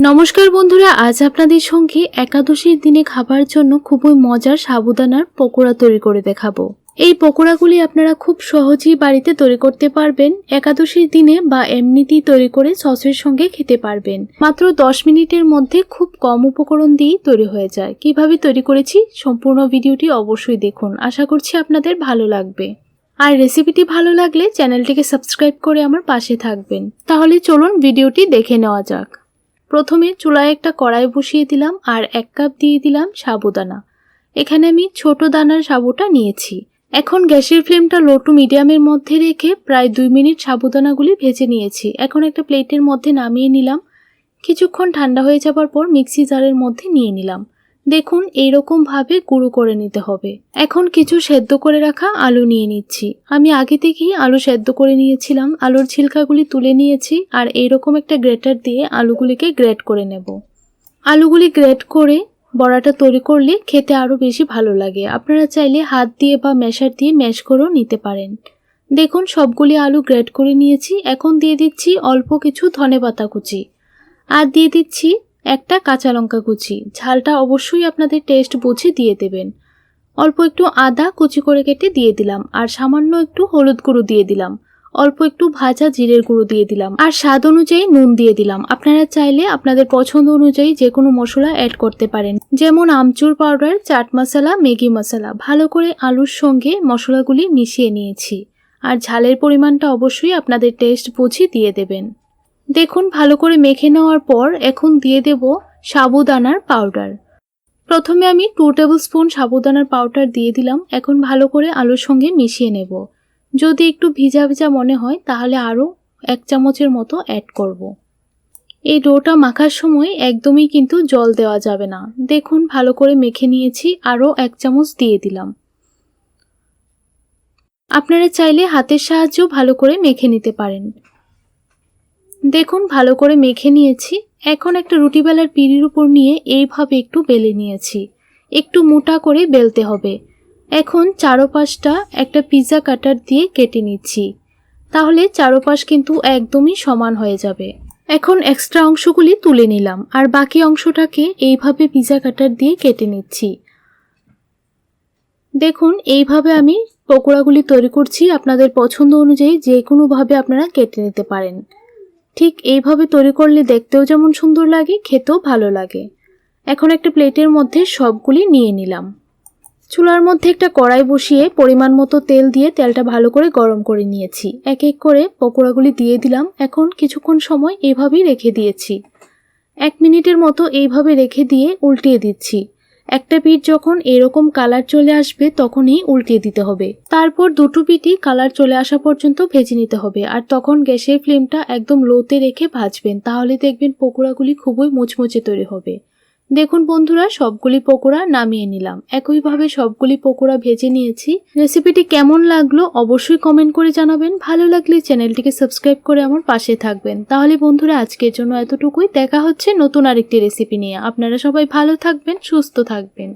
নমস্কার বন্ধুরা, আজ আপনাদের সঙ্গে একাদশীর দিনে খাবার জন্য খুবই মজার সাবুদানার পকোড়া তৈরি করে দেখাবো। এই পকোড়াগুলি আপনারা খুব সহজেই বাড়িতে তৈরি করতে পারবেন, একাদশীর দিনে বা এমনিতেই তৈরি করে সসের সঙ্গে খেতে পারবেন। মাত্র দশ মিনিটের মধ্যে খুব কম উপকরণ দিয়েই তৈরি হয়ে যায়। কীভাবে তৈরি করেছি সম্পূর্ণ ভিডিওটি অবশ্যই দেখুন। আশা করছি আপনাদের ভালো লাগবে। আর রেসিপিটি ভালো লাগলে চ্যানেলটিকে সাবস্ক্রাইব করে আমার পাশে থাকবেন। তাহলে চলুন ভিডিওটি দেখে নেওয়া যাক। প্রথমে চুলায় একটা কড়াই বসিয়ে দিলাম আর এক কাপ দিয়ে দিলাম সাবুদানা। এখানে আমি ছোট দানার সাবুটা নিয়েছি। এখন গ্যাসের ফ্লেমটা লো টু মিডিয়ামের মধ্যে রেখে প্রায় দুই মিনিট সাবুদানাগুলি ভেজে নিয়েছি। এখন একটা প্লেটের মধ্যে নামিয়ে নিলাম। কিছুক্ষণ ঠান্ডা হয়ে যাবার পর মিক্সি জারের মধ্যে নিয়ে নিলাম। দেখুন, এইরকম ভাবে গুঁড়ো করে নিতে হবে। এখন কিছু সেদ্ধ করে রাখা আলু নিয়ে নিচ্ছি। আমি আগে থেকেই আলু সেদ্ধ করে নিয়েছিলাম, আলুর ছিলকাগুলি তুলে নিয়েছি, আর এইরকম একটা গ্রেটার দিয়ে আলুগুলিকে গ্রেট করে নেব। আলুগুলি গ্রেট করে বড়াটা তৈরি করলে খেতে আরও বেশি ভালো লাগে। আপনারা চাইলে হাত দিয়ে বা ম্যাশার দিয়ে ম্যাশ করেও নিতে পারেন। দেখুন, সবগুলি আলু গ্রেট করে নিয়েছি। এখন দিয়ে দিচ্ছি অল্প কিছু ধনে পাতা কুচি। আর দিয়ে দিচ্ছি একটা কাঁচা লঙ্কা কুচি। ঝালটা অবশ্যই আপনাদের টেস্ট বুঝে দিয়ে দেবেন। অল্প একটু আদা কুচি করে কেটে দিয়ে দিলাম, আর সামান্য একটু হলুদ গুঁড়ো দিয়ে দিলাম। অল্প একটু ভাজা জিরের গুঁড়ো দিয়ে দিলাম। আর স্বাদ অনুযায়ী নুন দিয়ে দিলাম। আপনারা চাইলে আপনাদের পছন্দ অনুযায়ী যে কোনো মশলা অ্যাড করতে পারেন। যেমন আমচুর পাউডার, চাট মশলা, ম্যাগি মশলা। ভালো করে আলুর সঙ্গে মশলাগুলি মিশিয়ে নিয়েছি। আর ঝালের পরিমাণটা অবশ্যই আপনাদের টেস্ট বুঝে দিয়ে দেবেন। দেখুন, ভালো করে মেখে নেওয়ার পর এখন দিয়ে দেব সাবুদানার পাউডার। প্রথমে আমি টু টেবিল স্পুন সাবুদানার পাউডার দিয়ে দিলাম। এখন ভালো করে আলুর সঙ্গে মিশিয়ে নেব। যদি একটু ভিজা ভিজা মনে হয়, তাহলে আরও এক চামচের মতো অ্যাড করব। এই ডোটা মাখার সময় একদমই কিন্তু জল দেওয়া যাবে না। দেখুন, ভালো করে মেখে নিয়েছি আরও এক চামচ দিয়ে দিলাম। আপনারা চাইলে হাতের সাহায্যেও ভালো করে মেখে নিতে পারেন। দেখুন, ভালো করে মেখে নিয়েছি। এখন একটা রুটি বেলার পিড়ির উপর নিয়ে এইভাবে একটু বেলে নিয়েছি। একটু মোটা করে বেলতে হবে। এখন চারোপাশটা একটা পিৎজা কাটার দিয়ে কেটে নিচ্ছি। তাহলে চারোপাশ কিন্তু একদমই সমান হয়ে যাবে। এখন এক্সট্রা অংশগুলি তুলে নিলাম আর বাকি অংশটাকে এইভাবে পিৎজা কাটার দিয়ে কেটে নিচ্ছি। দেখুন, এইভাবে আমি পকোড়াগুলি তৈরি করছি। আপনাদের পছন্দ অনুযায়ী যে কোনোভাবে আপনারা কেটে নিতে পারেন। ঠিক এইভাবে তৈরি করলে দেখতেও যেমন সুন্দর লাগে, খেতেও ভালো লাগে। এখন একটা প্লেটের মধ্যে সবগুলি নিয়ে নিলাম। চুলার মধ্যে একটা কড়াই বসিয়ে পরিমাণ মতো তেল দিয়ে তেলটা ভালো করে গরম করে নিয়েছি। এক এক করে পকোড়াগুলি দিয়ে দিলাম। এখন কিছুক্ষণ সময় এইভাবেই রেখে দিয়েছি। এক মিনিটের মতো এইভাবে রেখে দিয়ে উল্টিয়ে দিচ্ছি। একটা পিঠ যখন এরকম কালার চলে আসবে তখনই উল্টিয়ে দিতে হবে। তারপর দুটো পিঠই কালার চলে আসা পর্যন্ত ভেজে নিতে হবে আর তখন গ্যাসের ফ্লেমটা একদম লোতে রেখে ভাজবেন। তাহলে দেখবেন পকোড়াগুলি খুবই মুচমুচে তৈরি হবে। দেখুন বন্ধুরা, সবগুলি পকোড়া নামিয়ে নিলাম। একইভাবে সবগুলি পকোড়া ভেজে নিয়েছি। রেসিপিটি কেমন লাগল অবশ্যই কমেন্ট করে জানাবেন। ভালো লাগলে চ্যানেলটিকে সাবস্ক্রাইব করে আমার পাশে থাকবেন। তাহলে বন্ধুরা, আজকের জন্য এতটুকুই। দেখা হচ্ছে নতুন আরেকটি রেসিপি নিয়ে। আপনারা সবাই ভালো থাকবেন, সুস্থ থাকবেন।